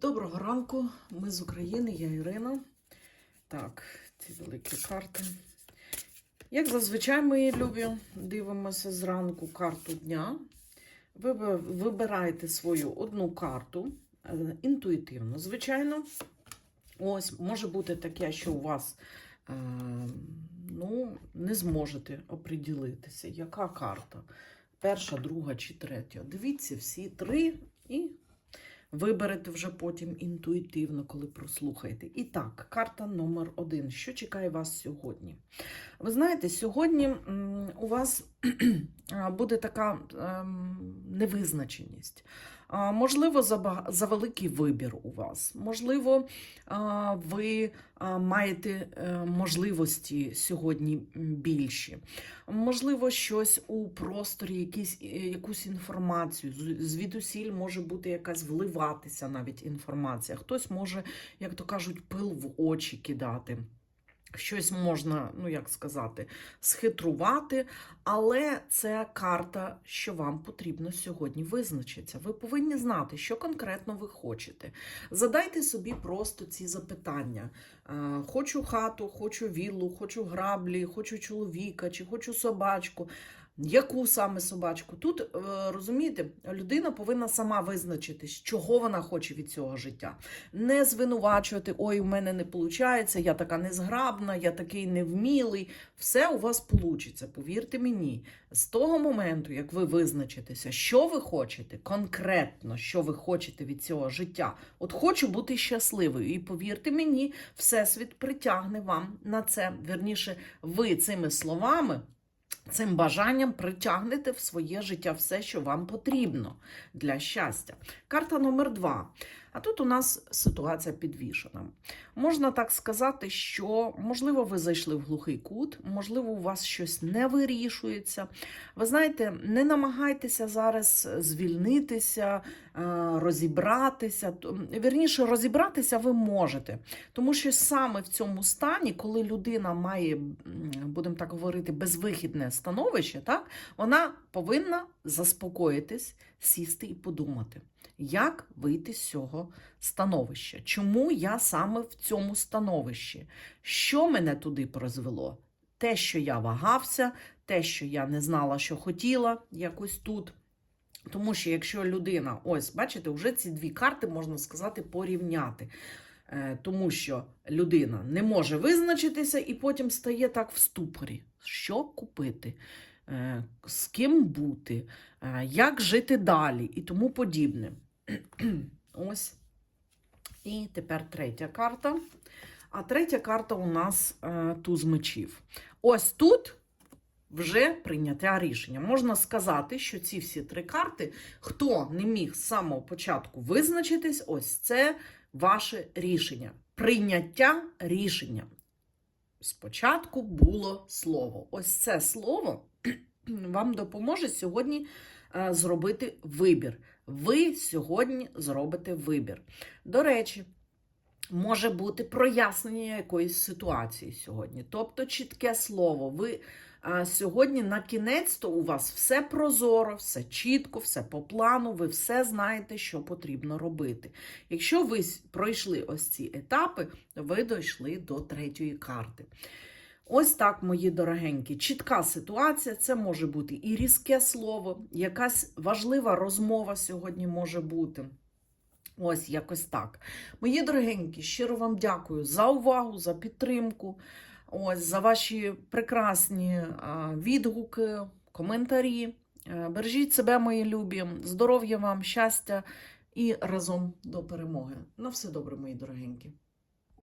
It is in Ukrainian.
Доброго ранку, ми з України, я Ірина. Так, ці великі карти. Як зазвичай, мої любі, дивимося зранку карту дня. Ви ви- вибираєте свою одну карту е, інтуїтивно, звичайно. Ось, може бути таке, що у вас е, ну, не зможете оприділитися, яка карта. Перша, друга чи третя. Дивіться всі три і Виберете вже потім інтуїтивно, коли прослухаєте. І так, карта номер один. Що чекає вас сьогодні? Ви знаєте, сьогодні у вас буде така ем, невизначеність. Можливо, завеликий вибір у вас. Можливо, ви маєте е, можливості сьогодні більші. Можливо, щось у просторі, якісь, е, якусь інформацію. Звідусіль може бути якась вливатися навіть інформація. Хтось може, як то кажуть, пил в очі кидати. Щось можна, ну як сказати, схитрувати, але це карта, що вам потрібно сьогодні визначитися. Ви повинні знати, що конкретно ви хочете. Задайте собі просто ці запитання: Е, хочу хату, хочу віллу, хочу граблі, хочу чоловіка чи хочу собачку. Яку саме собачку? Тут е, розумієте, людина повинна сама визначитись, чого вона хоче від цього життя. Не звинувачувати, ой, у мене не виходить, я така незграбна, я такий невмілий. Все у вас вийде, повірте мені. З того моменту, як ви визначитеся, що ви хочете, конкретно, що ви хочете від цього життя. От хочу бути щасливою. І повірте мені, Всесвіт притягне вам на це. Вірніше, ви цими словами. Цим бажанням притягнете в своє життя все, що вам потрібно для щастя. Карта номер два. А тут у нас ситуація підвішена. Можна так сказати, що, можливо, ви зайшли в глухий кут, можливо, у вас щось не вирішується. Ви знаєте, не намагайтеся зараз звільнитися, е, розібратися. Вірніше, розібратися ви можете. Тому що саме в цьому стані, коли людина має, будемо так говорити, безвихідне становище, так, вона повинна заспокоїтись, сісти і подумати, як вийти з цього становища. Чому я саме в цьому становищі? Що мене туди призвело? Те, що я вагався, те, що я не знала, що хотіла якось тут. Тому що якщо людина, ось, бачите, вже ці дві карти, можна сказати, порівняти. Е, Тому що людина не може визначитися і потім стає так в ступорі. Що купити, Е, з ким бути, е, як жити далі і тому подібне. Ось. І тепер третя карта. А третя карта у нас е, туз мечів. Ось тут вже прийняття рішення. Можна сказати, що ці всі три карти, хто не міг з самого початку визначитись, ось це ваше рішення. Прийняття рішення. Спочатку було слово. Ось це слово вам допоможе сьогодні зробити вибір. Ви сьогодні зробите вибір. До речі, може бути прояснення якоїсь ситуації сьогодні, тобто чітке слово. Ви а, сьогодні на кінець то у вас все прозоро, все чітко, все по плану, ви все знаєте, що потрібно робити. Якщо ви пройшли ось ці етапи, ви дійшли до третьої карти. Ось так, мої дорогенькі, чітка ситуація. Це може бути і різке слово, якась важлива розмова сьогодні може бути. Ось якось так. Мої дорогенькі, щиро вам дякую за увагу, за підтримку, ось за ваші прекрасні відгуки, коментарі. Е, Бережіть себе, мої любі, здоров'я вам, щастя і разом до перемоги. На все добре, мої дорогенькі.